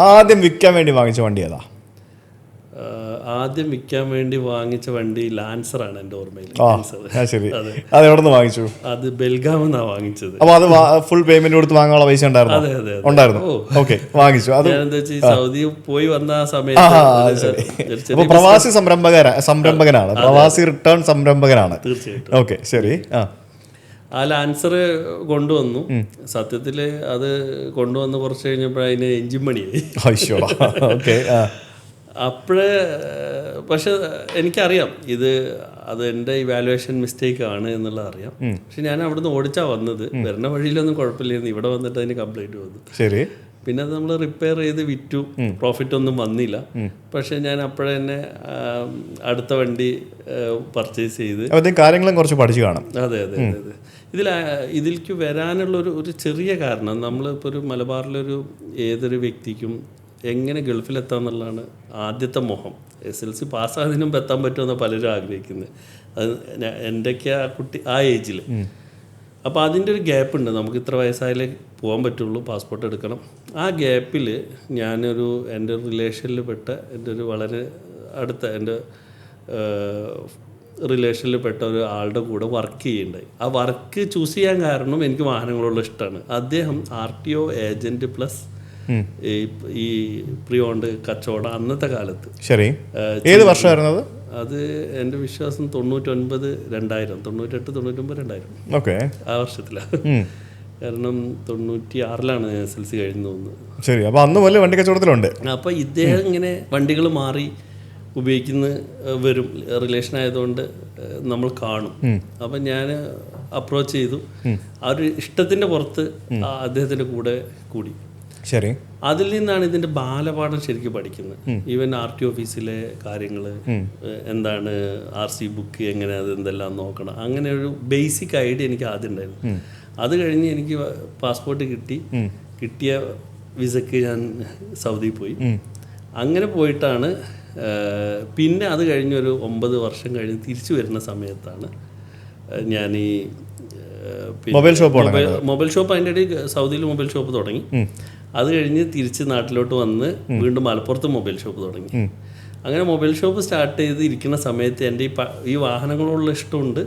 ആദ്യം വിൽക്കാൻ വേണ്ടി വാങ്ങിച്ച വണ്ടി ഏതാ? ആദ്യം വിൽക്കാൻ വേണ്ടി വാങ്ങിച്ച വണ്ടി ലാൻസർ ആണ് എന്റെ ഓർമ്മയിൽ. ശരി. അത്. എവിടെ നിന്ന് വാങ്ങിച്ചു? അത് ബെൽഗാമെന്നാണ് വാങ്ങിച്ചത്. അപ്പൊ അത് ഫുൾ പേയ്മെന്റ് കൊടുത്ത് വാങ്ങാനുള്ള പൈസ ഉണ്ടായിരുന്നു? അതെ അതെ ഉണ്ടായിരുന്നു. ഓക്കെ വാങ്ങിച്ചു. അത് സൗദി പോയി വന്ന ആ സമയത്ത് അപ്പൊ പ്രവാസി സംരംഭകര സംരംഭകനാണ്. പ്രവാസി റിട്ടേൺ സംരംഭകനാണ്. തീർച്ചയായിട്ടും. ഓക്കെ ശരി. ആ. ആ ലാൻസർ കൊണ്ടുവന്നു. സത്യത്തിൽ അത് കൊണ്ടുവന്ന് കുറച്ച് കഴിഞ്ഞപ്പോൾ അതിന് എഞ്ചിൻ പണിയായി. അപ്പോഴേ പക്ഷെ എനിക്കറിയാം ഇത് അത് എന്റെ ഇവാലുവേഷൻ മിസ്റ്റേക്ക് ആണ് എന്നുള്ളത് അറിയാം. പക്ഷെ ഞാൻ അവിടുന്ന് ഓടിച്ചാ വന്നത്. വരുന്ന വഴിയിലൊന്നും കുഴപ്പമില്ലായിരുന്നു. ഇവിടെ വന്നിട്ട് അതിന് കംപ്ലൈന്റ് വന്നു. ശരി. പിന്നെ അത് നമ്മൾ റിപ്പയർ ചെയ്ത് വിറ്റു. പ്രോഫിറ്റ് ഒന്നും വന്നില്ല. പക്ഷെ ഞാൻ അപ്പോഴന്നെ അടുത്ത വണ്ടി പർച്ചേസ് ചെയ്ത് കാര്യങ്ങളും കുറച്ച് പഠിച്ചു കാണും. അതെ അതെ അതെ ഇതിൽ ഇതിലേക്ക് വരാനുള്ള ഒരു ഒരു ചെറിയ കാരണം നമ്മളിപ്പോൾ ഒരു മലബാറിലൊരു ഏതൊരു വ്യക്തിക്കും എങ്ങനെ ഗൾഫിലെത്താം എന്നുള്ളതാണ് ആദ്യത്തെ മോഹം. എസ് എൽ സി പാസ്സായതിനും എത്താൻ പറ്റുമെന്ന് പലരും ആഗ്രഹിക്കുന്നത്. അത് എന്റെയൊക്കെ ആ കുട്ടി ആ ഏജിൽ അപ്പോൾ അതിന്റെ ഒരു ഗ്യാപ്പ് ഉണ്ട്. നമുക്ക് ഇത്ര വയസ്സായാലേ പോകാൻ പറ്റുള്ളൂ പാസ്പോർട്ട് എടുക്കണം. ആ ഗ്യാപ്പിൽ ഞാനൊരു എന്റെ റിലേഷനിൽ പെട്ട എന്റെ ഒരു വളരെ അടുത്ത എന്റെ റിലേഷനിൽ പെട്ട ഒരു ആളുടെ കൂടെ വർക്ക് ചെയ്യുന്നുണ്ടായി ആ വർക്ക് ചൂസ് ചെയ്യാൻ കാരണം എനിക്ക് വാഹനങ്ങളുള്ള ഇഷ്ടമാണ് അദ്ദേഹം R T O agent plus ഈ പ്രിയോണ്ട് കച്ചവടം അന്നത്തെ കാലത്ത്. ശരി. ഏത് വർഷമായിരുന്നു അത്? അത് എന്റെ വിശ്വാസം തൊണ്ണൂറ്റൊൻപത് രണ്ടായിരം തൊണ്ണൂറ്റെട്ട് തൊണ്ണൂറ്റൊമ്പത് രണ്ടായിരം. ഓക്കെ. ആ വർഷത്തിലാണ് കാരണം തൊണ്ണൂറ്റി ആറിലാണ് എസ് എൽ സി കഴിഞ്ഞു തോന്നുന്നത് ശരി അപ്പൊ അന്ന് പോലെ വണ്ടി കച്ചവടത്തിലുണ്ട്. അപ്പോൾ ഇദ്ദേഹം ഇങ്ങനെ വണ്ടികൾ മാറി ഉപയോഗിക്കുന്ന വരും. റിലേഷൻ ആയതുകൊണ്ട് നമ്മൾ കാണും. അപ്പൊ ഞാൻ അപ്രോച്ച് ചെയ്തു. ആ ഒരു ഇഷ്ടത്തിന്റെ പുറത്ത് അദ്ദേഹത്തിന്റെ അദ്ദേഹത്തിന്റെ കൂടെ കൂടി. ശരി. അതിൽ നിന്നാണ് ഇതിന്റെ ബാലപാഠം ശരിക്കും പഠിക്കുന്നത്. ഈവൻ ആർ ടി ഓഫീസിലെ കാര്യങ്ങൾ എന്താണ് ആർ സി ബുക്ക് എങ്ങനെ അത് എന്തെല്ലാം നോക്കണം അങ്ങനെ ഒരു ബേസിക് ഐഡിയ എനിക്ക് ആദ്യം ഉണ്ടായിരുന്നു. അത് കഴിഞ്ഞ് എനിക്ക് പാസ്പോർട്ട് കിട്ടി. കിട്ടിയ വിസക്ക് ഞാൻ സൗദി പോയി. അങ്ങനെ പോയിട്ടാണ് പിന്നെ അത് കഴിഞ്ഞൊരു ഒമ്പത് വർഷം കഴിഞ്ഞ് തിരിച്ചു വരുന്ന സമയത്താണ് ഞാൻ ഈ mobile shop mobile mobile shop അതിന്റെ ഇടയിൽ സൗദിയിൽ മൊബൈൽ ഷോപ്പ് തുടങ്ങി. അത് കഴിഞ്ഞ് തിരിച്ച് നാട്ടിലോട്ട് വന്ന് വീണ്ടും മലപ്പുറത്ത് മൊബൈൽ ഷോപ്പ് തുടങ്ങി. അങ്ങനെ മൊബൈൽ ഷോപ്പ് സ്റ്റാർട്ട് ചെയ്ത് ഇരിക്കുന്ന സമയത്ത് എന്റെ ഈ ഈ വാഹനങ്ങളോടുള്ള ഇഷ്ടമുണ്ട്.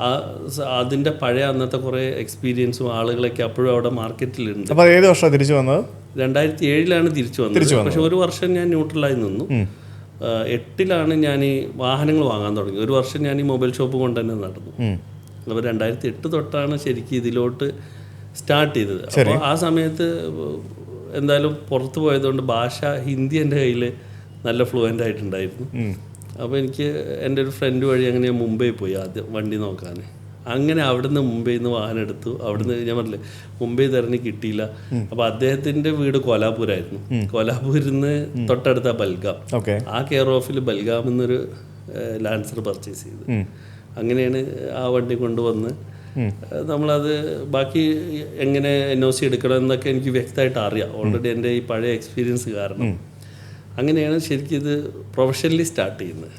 ആ അതിന്റെ അതിന്റെ പഴയ അന്നത്തെ കുറേ എക്സ്പീരിയൻസും ആളുകളൊക്കെ അപ്പോഴും അവിടെ മാർക്കറ്റിലുണ്ട് അപ്പോൾ ഏത് വർഷമാണ് തിരിച്ചു വന്നത്? രണ്ടായിരത്തി ഏഴിലാണ് തിരിച്ചു വന്നത്. പക്ഷെ ഒരു വർഷം ഞാൻ ന്യൂട്രലായി നിന്നു. എട്ടിലാണ് ഞാൻ ഈ വാഹനങ്ങൾ വാങ്ങാൻ തുടങ്ങി. ഒരു വർഷം ഞാൻ ഈ മൊബൈൽ ഷോപ്പ് കൊണ്ട് തന്നെ നടന്നു. അപ്പോൾ രണ്ടായിരത്തി എട്ട് തൊട്ടാണ് ശരിക്കും ഇതിലോട്ട് സ്റ്റാർട്ട് ചെയ്തത്. അപ്പോൾ ആ സമയത്ത് എന്തായാലും പുറത്ത് പോയതുകൊണ്ട് ഭാഷ ഹിന്ദി എന്റെ കയ്യിൽ നല്ല ഫ്ലുവന്റ് ആയിട്ടുണ്ടായിരുന്നു. അപ്പോൾ എനിക്ക് എന്റെ ഒരു ഫ്രണ്ട് വഴി അങ്ങനെ ഞാൻ മുംബൈ പോയി ആദ്യം വണ്ടി നോക്കാൻ അങ്ങനെ അവിടുന്ന് മുംബൈയിൽ നിന്ന് വാഹനം എടുത്തു. അവിടുന്ന് ഞാൻ പറഞ്ഞില്ലേ മുംബൈ തരണി കിട്ടിയില്ല. അപ്പോൾ അദ്ദേഹത്തിന്റെ വീട് കോലാപൂരായിരുന്നു. കോലാപൂരിൽ നിന്ന് തൊട്ടടുത്ത ബൽഗാം. ആ കെയർ ഓഫിൽ ബൽഗാം എന്നൊരു ലാൻസർ പർച്ചേസ് ചെയ്തു. അങ്ങനെയാണ് ആ വണ്ടി കൊണ്ടുവന്ന് നമ്മളത് ബാക്കി എങ്ങനെ എൻ ഒ സി എടുക്കണം എന്നൊക്കെ എനിക്ക് വ്യക്തമായിട്ട് അറിയാം. ഓൾറെഡി എന്റെ ഈ പഴയ എക്സ്പീരിയൻസ് കാരണം. അങ്ങനെയാണ് ശരിക്കും ഇത് പ്രൊഫഷണലി സ്റ്റാർട്ട് ചെയ്യുന്നത്.